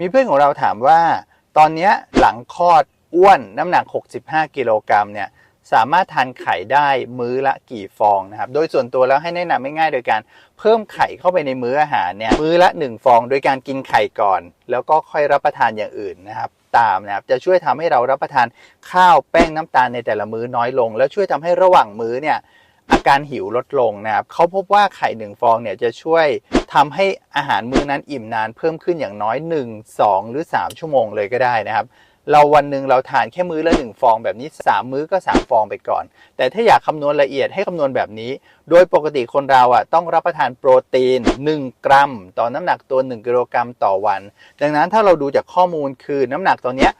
มีเพื่อนของเราถามว่า ตอนนี้หลังคลอดอ้วนน้ำหนัก 65 กิโลกรัมเนี่ยสามารถทานไข่ได้มื้อละกี่ฟองนะครับ โดยส่วนตัวแล้วให้แนะนำง่ายๆโดยการเพิ่มไข่เข้าไปในมื้ออาหารเนี่ยมื้อละ 1 ฟอง โดยการกินไข่ก่อน แล้วก็ค่อยรับประทานอย่างอื่นนะครับ ตามนะครับจะช่วยทำให้เรารับประทานข้าวแป้งน้ำตาลในแต่ละมื้อน้อยลง แล้วช่วยทำให้ระหว่างมื้อเนี่ยอาการหิวลดลงนะครับเขาพบว่าไข่หนึ่งฟองเนี่ยจะช่วย ทำให้อาหารมื้อนั้นอิ่มนานเพิ่มขึ้นอย่างน้อย 1 2 หรือ 3 ชั่วโมงเลยก็ได้นะครับ เราวันหนึ่งเราทานแค่มื้อละ 1 ฟองแบบนี้ 3 มื้อก็ 3 ฟองไปก่อน แต่ถ้าอยากคำนวณละเอียดให้คำนวณแบบนี้ โดยปกติคนเราอะต้องรับประทานโปรตีน 1 กรัม ต่อน้ำหนักตัว 1 กิโลกรัมต่อวัน ดังนั้นถ้าเราดูจากข้อมูลคือน้ำหนักตัวเนี้ย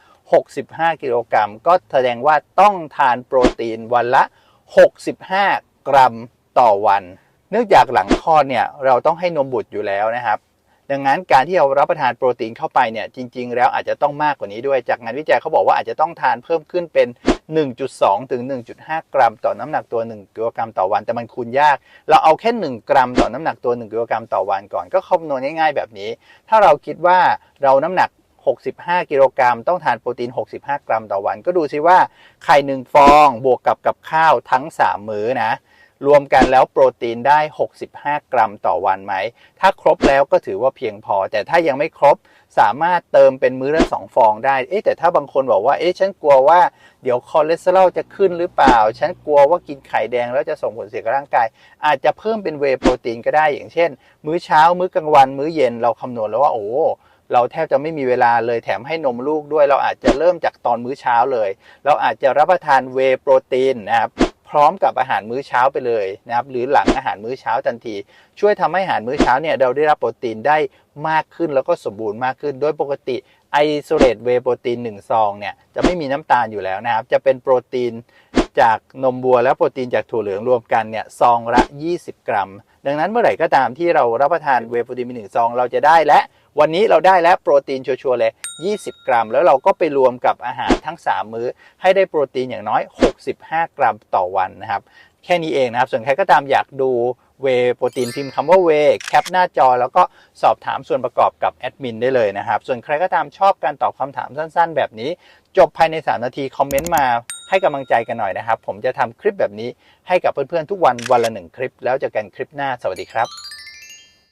65 กิโลกรัม ก็แสดงว่าต้องทานโปรตีนวันละ 65 กรัมต่อวัน เนื่องจากหลังคลอดเนี่ยเราต้องให้นมบุตรอยู่แล้วนะครับ ดังนั้นการที่เรารับประทานโปรตีนเข้าไปเนี่ยจริง ๆ แล้วอาจจะต้องมากกว่านี้ด้วย จากงานวิจัยเขาบอกว่าอาจจะต้องทานเพิ่มขึ้นเป็น 1.2 ถึง 1.5 กรัม ต่อน้ำหนักตัว 1กิโลกรัมต่อวันแต่มันคูณยาก เราเอาแค่ 1 กรัมต่อน้ำหนักตัว 1กิโลกรัมต่อวันก่อนก็คำนวณง่ายๆแบบนี้ ถ้าเราคิดว่าเราน้ำหนัก65 กิโลกรัม ต้องทานโปรตีน 65 กรัมต่อวัน ก็ดูซิว่าไข่หนึ่งฟองบวกกับกับข้าวทั้ง 3 มื้อนะ รวมกันแล้วโปรตีนได้ 65 กรัมต่อวันไหม ถ้าครบแล้วก็ถือว่าเพียงพอ แต่ถ้ายังไม่ครบสามารถเติมเป็นมื้อละสองฟองได้ เอ๊ะแต่ถ้าบางคนบอกว่า เอ๊ะฉันกลัวว่าเดี๋ยวคอเลสเตอรอลจะขึ้นหรือเปล่า ฉันกลัวว่ากินไข่แดงแล้วจะส่งผลเสียกับร่างกาย อาจจะเพิ่มเป็นเวโปรตีนก็ได้ อย่างเช่น มื้อเช้า มื้อกลางวัน มื้อเย็น เราคำนวณแล้วว่า โอ้เราแทบจะไม่มีเวลาเลยแถมให้นมลูกด้วย เราอาจจะเริ่มจากตอนมื้อเช้าเลย เราอาจจะรับประทานเวโปรตีนนะครับ พร้อมกับอาหารมื้อเช้าไปเลยนะครับหรือหลังอาหารมื้อเช้าทันที ช่วยทำให้อาหารมื้อเช้าเนี่ยเราได้รับโปรตีนได้มากขึ้นแล้วก็สมบูรณ์มากขึ้น โดยปกติไอโซเลตเวโปรตีน1ซองเนี่ยจะไม่มีน้ำตาลอยู่แล้วนะครับจะเป็นโปรตีน จากนมวัวและโปรตีนจากถั่วเหลืองรวมกันเนี่ยซองละ 20 กรัม ดังนั้นเมื่อไหร่ก็ตามที่เรารับประทานเวโปรตีนมีหนึ่งซองเราจะได้และวันนี้เราได้แล้วโปรตีนชัวร์ๆเลย 20 กรัม แล้วเราก็ไปรวมกับอาหารทั้ง 3 มื้อ ให้ได้โปรตีนอย่างน้อย 65 กรัมต่อวันนะครับ แค่นี้เองนะครับ ส่วนใครก็ตามอยากดูเวโปรตีนพิมพ์คำว่าเวแคปหน้าจอ แล้วก็สอบถามส่วนประกอบกับแอดมินได้เลยนะครับ ส่วนใครก็ตามชอบการตอบคำถามสั้นๆ แบบนี้ จบภายใน 3 นาทีคอมเมนต์มา ให้กำลังใจกันหน่อยนะครับ ผมจะทำคลิปแบบนี้ให้กับเพื่อนๆทุกวันวันละหนึ่งคลิป แล้วเจอกันคลิปหน้าสวัสดีครับ